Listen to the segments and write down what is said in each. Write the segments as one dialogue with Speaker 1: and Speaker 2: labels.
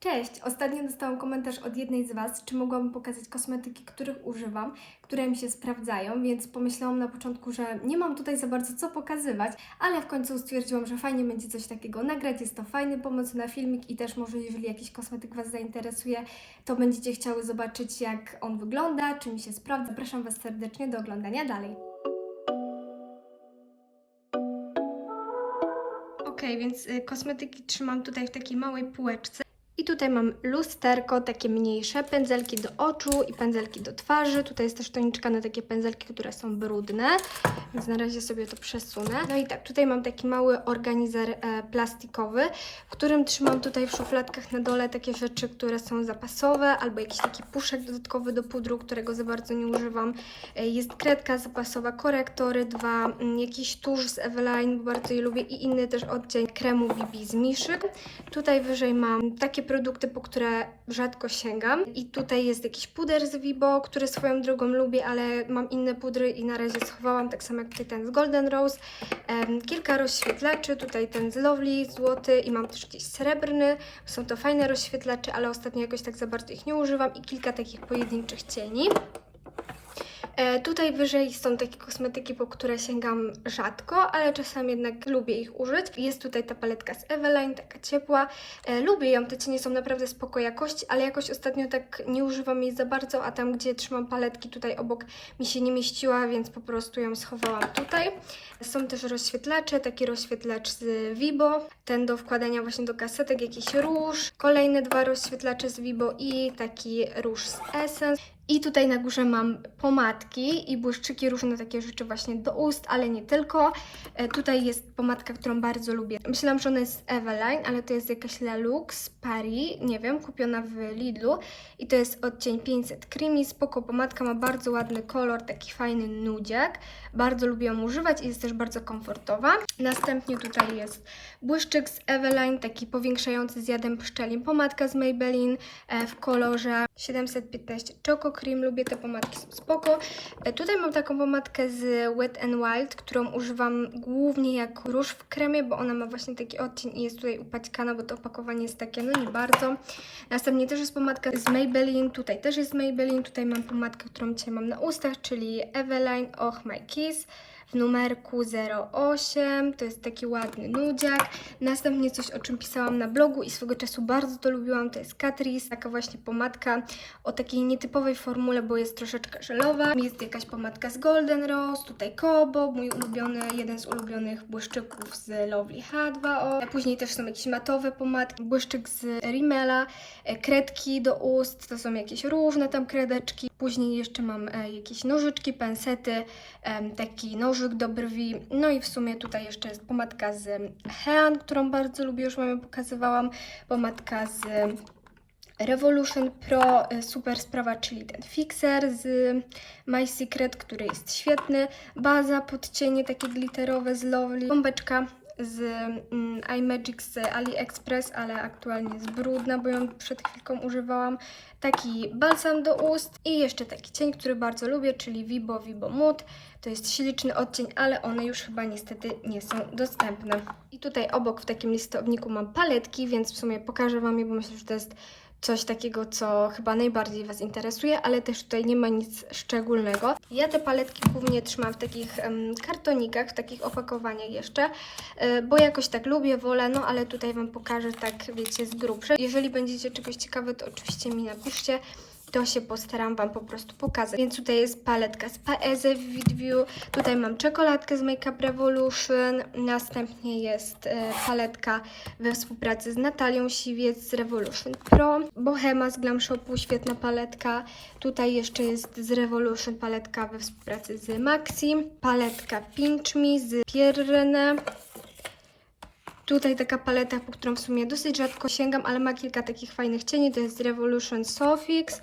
Speaker 1: Cześć! Ostatnio dostałam komentarz od jednej z Was, czy mogłabym pokazać kosmetyki, których używam, które mi się sprawdzają, więc pomyślałam na początku, że nie mam tutaj za bardzo co pokazywać, ale w końcu stwierdziłam, że fajnie będzie coś takiego nagrać. Jest to fajny pomysł na filmik i też może jeżeli jakiś kosmetyk Was zainteresuje, to będziecie chciały zobaczyć jak on wygląda, czy mi się sprawdza. Zapraszam Was serdecznie do oglądania dalej. Ok, więc y, kosmetyki trzymam tutaj w takiej małej półeczce. I tutaj mam lusterko, takie mniejsze, pędzelki do oczu i pędzelki do twarzy. Tutaj jest też toniczka na takie pędzelki, które są brudne, więc na razie sobie to przesunę. No i tak, tutaj mam taki mały organizer e, plastikowy, w którym trzymam tutaj w szufladkach na dole takie rzeczy, które są zapasowe, albo jakiś taki puszek dodatkowy do pudru, którego za bardzo nie używam. E, jest kredka zapasowa, korektory dwa, mm, jakiś tusz z Eveline, bo bardzo je lubię i inny też odcień kremu BB z Miszyk. Tutaj wyżej mam takie produkty, po które rzadko sięgam. I tutaj jest jakiś puder z Vibo, który swoją drogą lubię, ale mam inne pudry i na razie schowałam, tak samo jak tutaj ten z Golden Rose. Kilka rozświetlaczy, tutaj ten z Lovely, złoty i mam też jakiś srebrny. Są to fajne rozświetlacze, ale ostatnio jakoś tak za bardzo ich nie używam i kilka takich pojedynczych cieni. E, tutaj wyżej są takie kosmetyki, po które sięgam rzadko, ale czasami jednak lubię ich użyć. Jest tutaj ta paletka z Eveline, taka ciepła. E, lubię ją, te cienie są naprawdę spoko jakości, ale jakoś ostatnio tak nie używam jej za bardzo, a tam gdzie trzymam paletki tutaj obok mi się nie mieściła, więc po prostu ją schowałam tutaj. Są też rozświetlacze, taki rozświetlacz z Vibo, ten do wkładania właśnie do kasetek, jakiś róż, kolejne dwa rozświetlacze z Vibo i taki róż z Essence. I tutaj na górze mam pomadki i błyszczyki, różne takie rzeczy właśnie do ust, ale nie tylko. E, tutaj jest pomadka, którą bardzo lubię. Myślałam, że ona jest z Eveline, ale to jest jakaś La Lux Paris, nie wiem, kupiona w Lidlu. I to jest odcień 500 Creamy, spoko pomadka, ma bardzo ładny kolor, taki fajny nudziak. Bardzo lubię ją używać i jest też bardzo komfortowa. Następnie tutaj jest błyszczyk z Eveline, taki powiększający z jadem pszczelim. Pomadka z Maybelline e, w kolorze 715 Choco Cream. Lubię te pomadki, spoko. E, Tutaj mam taką pomadkę z Wet n Wild, którą używam głównie jako róż w kremie, bo ona ma właśnie taki odcień i jest tutaj upaćkana, bo to opakowanie jest takie, no nie bardzo. Następnie też jest pomadka z Maybelline, tutaj też jest Maybelline, tutaj mam pomadkę, którą dzisiaj mam na ustach, czyli Eveline Och My Kiss w numerku 08. To jest taki ładny nudziak. Następnie coś, o czym pisałam na blogu i swego czasu bardzo to lubiłam, to jest Catrice, taka właśnie pomadka o takiej nietypowej formule, bo jest troszeczkę żelowa. Jest jakaś pomadka z Golden Rose, tutaj Kobo, mój ulubiony, jeden z ulubionych błyszczyków z Lovely H2O. Później też są jakieś matowe pomadki, błyszczyk z Rimmela, e, kredki do ust, to są jakieś różne tam kredeczki. Później jeszcze mam e, jakieś nożyczki, pensety, taki nożyk do brwi. No i w sumie tutaj jeszcze jest pomadka z Hean, którą bardzo lubię, już Wam ją pokazywałam. Pomadka z Revolution Pro, e, super sprawa, czyli ten fixer z My Secret, który jest świetny. Baza, podcienie takie glitterowe z Lovely. Bombeczka z mm, iMagic z AliExpress, ale aktualnie jest brudna, bo ją przed chwilką używałam. Taki balsam do ust i jeszcze taki cień, który bardzo lubię, czyli Vibo Vibo Mood. To jest śliczny odcień, ale one już chyba niestety nie są dostępne. I tutaj obok w takim listowniku mam paletki, więc w sumie pokażę Wam je, bo myślę, że to jest coś takiego, co chyba najbardziej Was interesuje, ale też tutaj nie ma nic szczególnego. Ja te paletki głównie trzymam w takich em, kartonikach, w takich opakowaniach jeszcze, e, bo jakoś tak lubię, wolę, no ale tutaj Wam pokażę tak, wiecie, z grubsza. Jeżeli będziecie czegoś ciekawe, to oczywiście mi napiszcie. To się postaram Wam po prostu pokazać. Więc tutaj jest paletka z Paeze w Vidview. Tutaj mam czekoladkę z Makeup Revolution. Następnie jest e, paletka we współpracy z Natalią Siwiec z Revolution Pro. Bohema z Glam Shopu, świetna paletka. Tutaj jeszcze jest z Revolution paletka we współpracy z Maxi. Paletka Pinch Me z Pierre René. Tutaj taka paleta, po którą w sumie dosyć rzadko sięgam, ale ma kilka takich fajnych cieni. To jest Revolution Sofix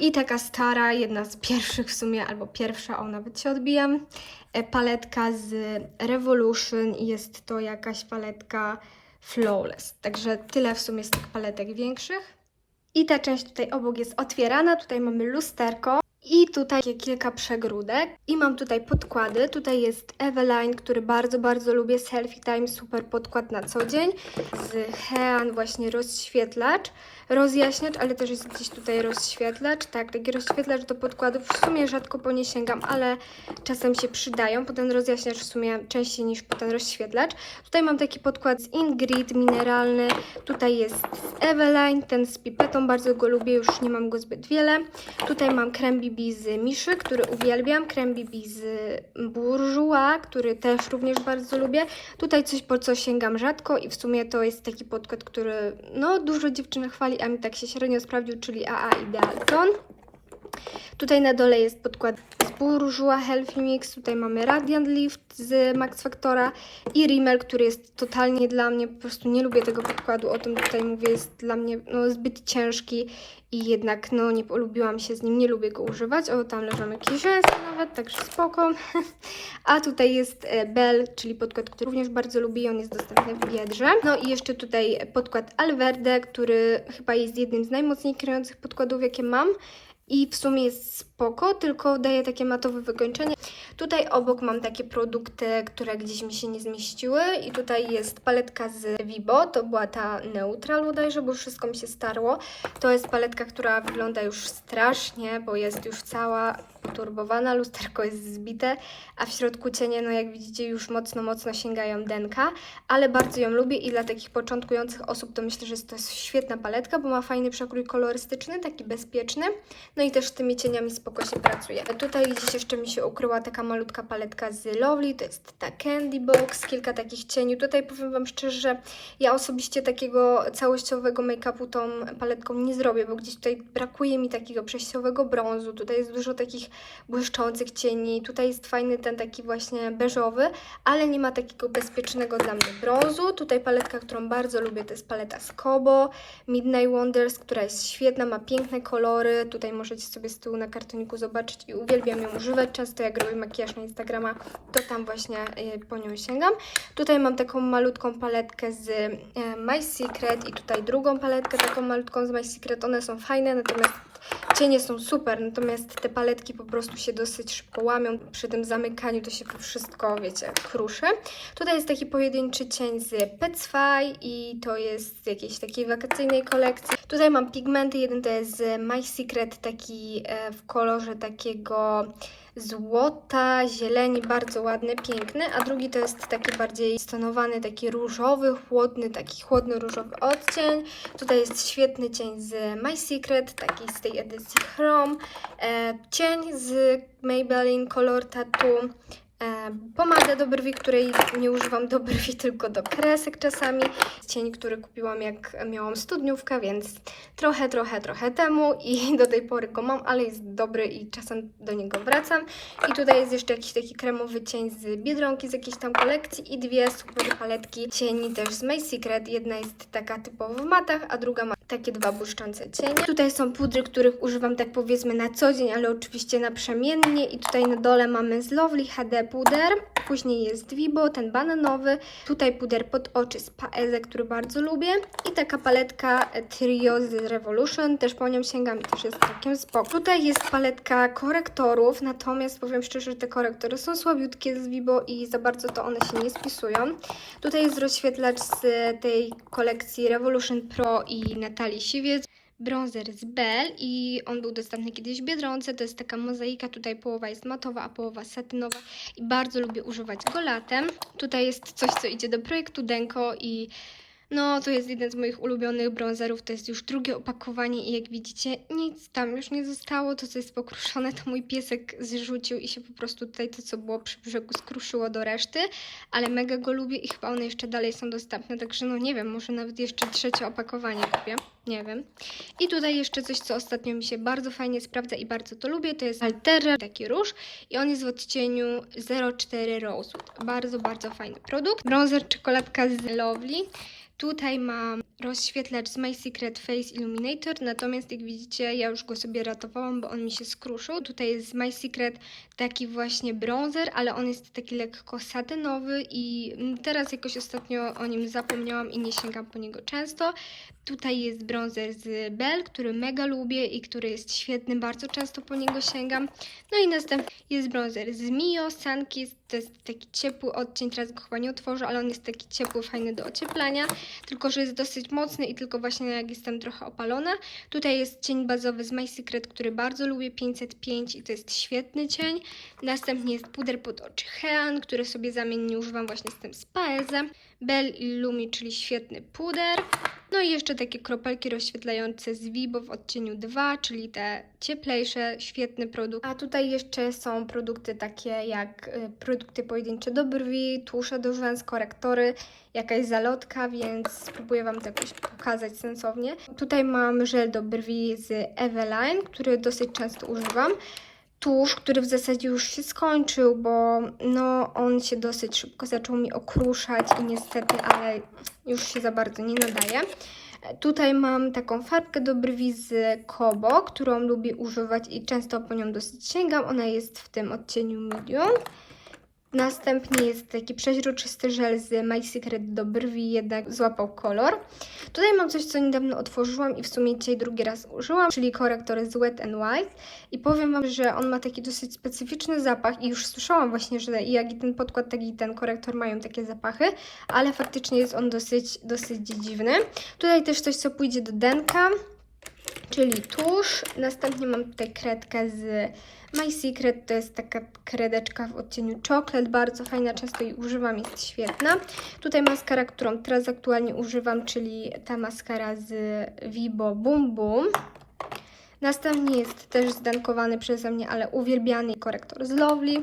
Speaker 1: i taka stara, jedna z pierwszych w sumie, albo pierwsza, o nawet się odbijam. E, Paletka z Revolution jest to jakaś paletka Flawless. Także tyle w sumie z tych paletek większych. I ta część tutaj obok jest otwierana. Tutaj mamy lusterko. I tutaj kilka przegródek. I mam tutaj podkłady. Tutaj jest Eveline, który bardzo, bardzo lubię. Selfie Time, super podkład na co dzień. Z Hean właśnie rozświetlacz. rozjaśniacz, ale też jest gdzieś tutaj rozświetlacz. Tak, taki rozświetlacz do podkładów w sumie rzadko po nie sięgam, ale czasem się przydają. Po ten rozjaśniacz w sumie częściej niż po ten rozświetlacz. Tutaj mam taki podkład z Ingrid, mineralny. Tutaj jest z Eveline, ten z pipetą, bardzo go lubię, już nie mam go zbyt wiele. Tutaj mam krem BB z Miszy, który uwielbiam. Krem BB z który też również bardzo lubię. Tutaj coś po co sięgam rzadko i w sumie to jest taki podkład, który no dużo dziewczyn chwali, a mi tak się średnio sprawdził, czyli AA Ideal Tone. Tutaj na dole jest podkład z Bourjois Healthy Mix, tutaj mamy Radiant Lift z Max Factora i Rimmel, który jest totalnie dla mnie, po prostu nie lubię tego podkładu, o tym tutaj mówię, jest dla mnie no, zbyt ciężki i jednak no nie polubiłam się z nim, nie lubię go używać. O, tam leżą jakieś rzęsy nawet, także spoko. A tutaj jest e, Bell, czyli podkład, który również bardzo lubię on jest dostępny w Biedrze. No i jeszcze tutaj podkład Alverde, który chyba jest jednym z najmocniej kryjących podkładów, jakie mam. I w sumie jest spoko, tylko daje takie matowe wykończenie. Tutaj obok mam takie produkty, które gdzieś mi się nie zmieściły i tutaj jest paletka z Vibo, to była ta Neutral bodajże, bo wszystko mi się starło. To jest paletka, która wygląda już strasznie, bo jest już cała poturbowana, lusterko jest zbite, a w środku cienie, no jak widzicie, już mocno, mocno sięgają denka, ale bardzo ją lubię i dla takich początkujących osób to myślę, że to jest świetna paletka, bo ma fajny przekrój kolorystyczny, taki bezpieczny, no i też z tymi cieniami spoko się pracuje. Tutaj gdzieś jeszcze mi się ukryła taka malutka paletka z Lovely, to jest ta Candy Box, kilka takich cieni. Tutaj powiem Wam szczerze, że ja osobiście takiego całościowego make-upu tą paletką nie zrobię, bo gdzieś tutaj brakuje mi takiego przejściowego brązu, tutaj jest dużo takich błyszczących cieni, tutaj jest fajny ten taki właśnie beżowy, ale nie ma takiego bezpiecznego dla mnie brązu. Tutaj paletka, którą bardzo lubię, to jest paleta z Kobo, Midnight Wonders, która jest świetna, ma piękne kolory, tutaj możecie sobie z tyłu na zobaczyć i uwielbiam ją używać. Często jak robię makijaż na Instagrama, to tam właśnie y, po nią sięgam. Tutaj mam taką malutką paletkę z y, My Secret i tutaj drugą paletkę taką malutką z My Secret. One są fajne, natomiast cienie są super, natomiast te paletki po prostu się dosyć szybko łamią. Przy tym zamykaniu to się wszystko, wiecie, kruszy. Tutaj jest taki pojedynczy cień z Petsfy i to jest z jakiejś takiej wakacyjnej kolekcji. Tutaj mam pigmenty, jeden to jest z My Secret, taki e, w kolorze takiego złota, zieleni, bardzo ładny, piękny, a drugi to jest taki bardziej stonowany, taki różowy, chłodny, taki chłodny różowy odcień. Tutaj jest świetny cień z My Secret, taki z tej edycji Chrome, e, cień z Maybelline Color Tattoo, pomadę do brwi, której nie używam do brwi, tylko do kresek czasami. Cień, który kupiłam jak miałam studniówkę, więc trochę, trochę, trochę temu i do tej pory go mam, ale jest dobry i czasem do niego wracam. I tutaj jest jeszcze jakiś taki kremowy cień z Biedronki, z jakiejś tam kolekcji i dwie super paletki cieni też z My Secret. Jedna jest taka typowo w matach, a druga ma takie dwa błyszczące cienie. Tutaj są pudry, których używam tak powiedzmy na co dzień, ale oczywiście naprzemiennie i tutaj na dole mamy z Lovely HD puder, później jest Vibo, ten bananowy, tutaj puder pod oczy z Paeze, który bardzo lubię i taka paletka Trio z Revolution, też po nią sięgam i też jest takim spoko. Tutaj jest paletka korektorów, natomiast powiem szczerze, że te korektory są słabiutkie z Vibo i za bardzo to one się nie spisują. Tutaj jest rozświetlacz z tej kolekcji Revolution Pro i Natalii Siwiec bronzer z Bell i on był dostępny kiedyś w Biedronce. To jest taka mozaika, tutaj połowa jest matowa, a połowa satynowa i bardzo lubię używać go latem. Tutaj jest coś, co idzie do projektu Denko i no, to jest jeden z moich ulubionych bronzerów, to jest już drugie opakowanie i jak widzicie, nic tam już nie zostało, to co jest pokruszone, to mój piesek zrzucił i się po prostu tutaj to, co było przy brzegu skruszyło do reszty, ale mega go lubię i chyba one jeszcze dalej są dostępne, także no nie wiem, może nawet jeszcze trzecie opakowanie kupię, nie wiem. I tutaj jeszcze coś, co ostatnio mi się bardzo fajnie sprawdza i bardzo to lubię, to jest Altera, taki róż. I on jest w odcieniu 04 Rosewood, bardzo, bardzo fajny produkt. Bronzer czekoladka z Lovely, Tutaj mam rozświetlacz z My Secret Face Illuminator, natomiast jak widzicie, ja już go sobie ratowałam, bo on mi się skruszył. Tutaj jest z My Secret taki właśnie bronzer, ale on jest taki lekko satynowy i teraz jakoś ostatnio o nim zapomniałam i nie sięgam po niego często. Tutaj jest bronzer z Bell, który mega lubię i który jest świetny, bardzo często po niego sięgam. No i następnie jest bronzer z Mio Sunkissed, to jest taki ciepły odcień, teraz go chyba nie otworzę, ale on jest taki ciepły, fajny do ocieplania. Tylko że jest dosyć mocny i tylko właśnie jak jestem trochę opalona. Tutaj jest cień bazowy z My Secret, który bardzo lubię, 505 i to jest świetny cień. Następnie jest puder pod oczy Hean, który sobie zamiennie używam właśnie z tym z. Bell Illumi, czyli świetny puder. No i jeszcze takie kropelki rozświetlające z Vibo w odcieniu 2, czyli te cieplejsze, świetny produkt. A tutaj jeszcze są produkty takie jak y, produkty pojedyncze do brwi, tusze do rzęs, korektory, jakaś zalotka, więc spróbuję Wam to jakoś pokazać sensownie. Tutaj mam żel do brwi z Eveline, który dosyć często używam tusz, który w zasadzie już się skończył, bo no on się dosyć szybko zaczął mi okruszać i niestety, ale już się za bardzo nie nadaje. Tutaj mam taką farbkę do brwi z Kobo, którą lubię używać i często po nią dosyć sięgam. Ona jest w tym odcieniu medium. Następnie jest taki przeźroczysty żel z My Secret do brwi, jednak złapał kolor. Tutaj mam coś, co niedawno otworzyłam i w sumie dzisiaj drugi raz użyłam, czyli korektor z Wet n White. I powiem Wam, że on ma taki dosyć specyficzny zapach i już słyszałam właśnie, że jak i ten podkład, tak i ten korektor mają takie zapachy, ale faktycznie jest on dosyć, dosyć dziwny. Tutaj też coś, co pójdzie do denka, czyli tusz. Następnie mam tutaj kredkę z My Secret, to jest taka kredeczka w odcieniu chocolate, bardzo fajna, często jej używam, jest świetna. Tutaj maskara, którą teraz aktualnie używam, czyli ta maskara z Vibo Boom Boom. Następnie jest też zdankowany przeze mnie, ale uwielbiany korektor z Lovely.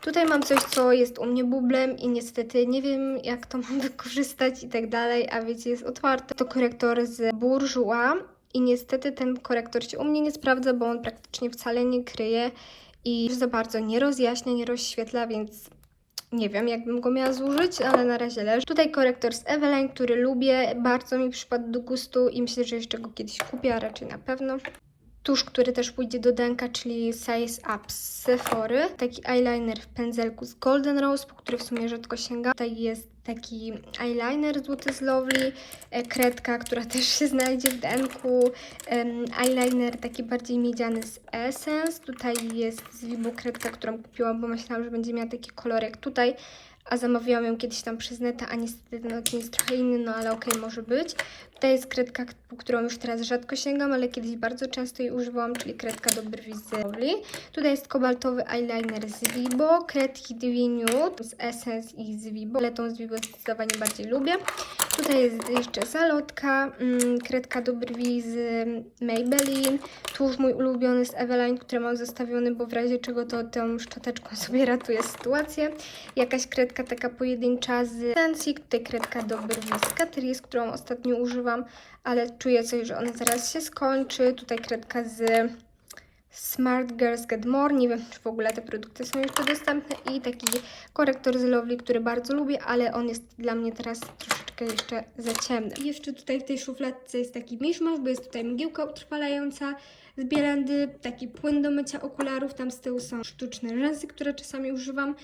Speaker 1: Tutaj mam coś, co jest u mnie bublem i niestety nie wiem, jak to mam wykorzystać i tak dalej, a wiecie, jest otwarte. To korektor z Bourjois i niestety ten korektor się u mnie nie sprawdza, bo on praktycznie wcale nie kryje i za bardzo nie rozjaśnia, nie rozświetla, więc nie wiem, jakbym go miała zużyć, ale na razie leży. Tutaj korektor z Eveline, który lubię, bardzo mi przypadł do gustu i myślę, że jeszcze go kiedyś kupię, a raczej na pewno. Tusz, który też pójdzie do denka, czyli Size Up z Sephory. Taki eyeliner w pędzelku z Golden Rose, po który w sumie rzadko sięgam. Tutaj jest taki eyeliner złoty z Lovely, e, kredka, która też się znajdzie w denku, eyeliner taki bardziej miedziany z Essence. Tutaj jest z Vibo kredka, którą kupiłam, bo myślałam, że będzie miała taki kolor jak tutaj, a zamawiałam ją kiedyś tam przez neta, a niestety ten odcień jest trochę inny, no ale okej, może być. Tutaj jest kredka, po którą już teraz rzadko sięgam, ale kiedyś bardzo często jej używałam, czyli kredka do brwi z Lovely. Tutaj jest kobaltowy eyeliner z Vibo, kredki dwie nude z Essence i z Vibo, ale tą z Vibo zdecydowanie bardziej lubię. Tutaj jest jeszcze zalotka, mm, kredka do brwi z Maybelline, tuż mój ulubiony z Eveline, który mam zostawiony, bo w razie czego to tą szczoteczką sobie ratuje sytuację. Jakaś kredka taka pojedyncza z Sensi, tutaj kredka do brwi z Catrice, którą ostatnio używam, ale czuję coś, że ona zaraz się skończy. Tutaj kredka z Smart Girls Get More. Nie wiem, czy w ogóle te produkty są jeszcze dostępne. I taki korektor z Lovely, który bardzo lubię, ale on jest dla mnie teraz troszeczkę jeszcze za ciemny. I jeszcze tutaj w tej szufladce jest taki miszmasz, bo jest tutaj mgiełka utrwalająca z Bielendy, taki płyn do mycia okularów. Tam z tyłu są sztuczne rzęsy, które czasami używam.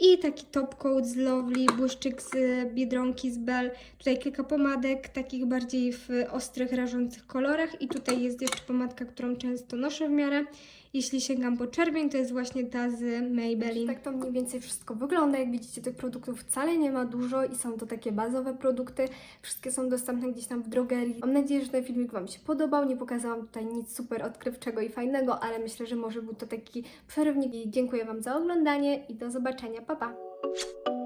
Speaker 1: I taki top coat z Lovely, błyszczyk z Biedronki z Bell. Tutaj kilka pomadek, takich bardziej w ostrych, rażących kolorach. I tutaj jest jeszcze pomadka, którą często noszę w miarę. Jeśli sięgam po czerwień, to jest właśnie ta z Maybelline. Tak to mniej więcej wszystko wygląda. Jak widzicie, tych produktów wcale nie ma dużo i są to takie bazowe produkty. Wszystkie są dostępne gdzieś tam w drogerii. Mam nadzieję, że ten filmik Wam się podobał. Nie pokazałam tutaj nic super odkrywczego i fajnego, ale myślę, że może był to taki przerywnik. I dziękuję Wam za oglądanie i do zobaczenia. 抱抱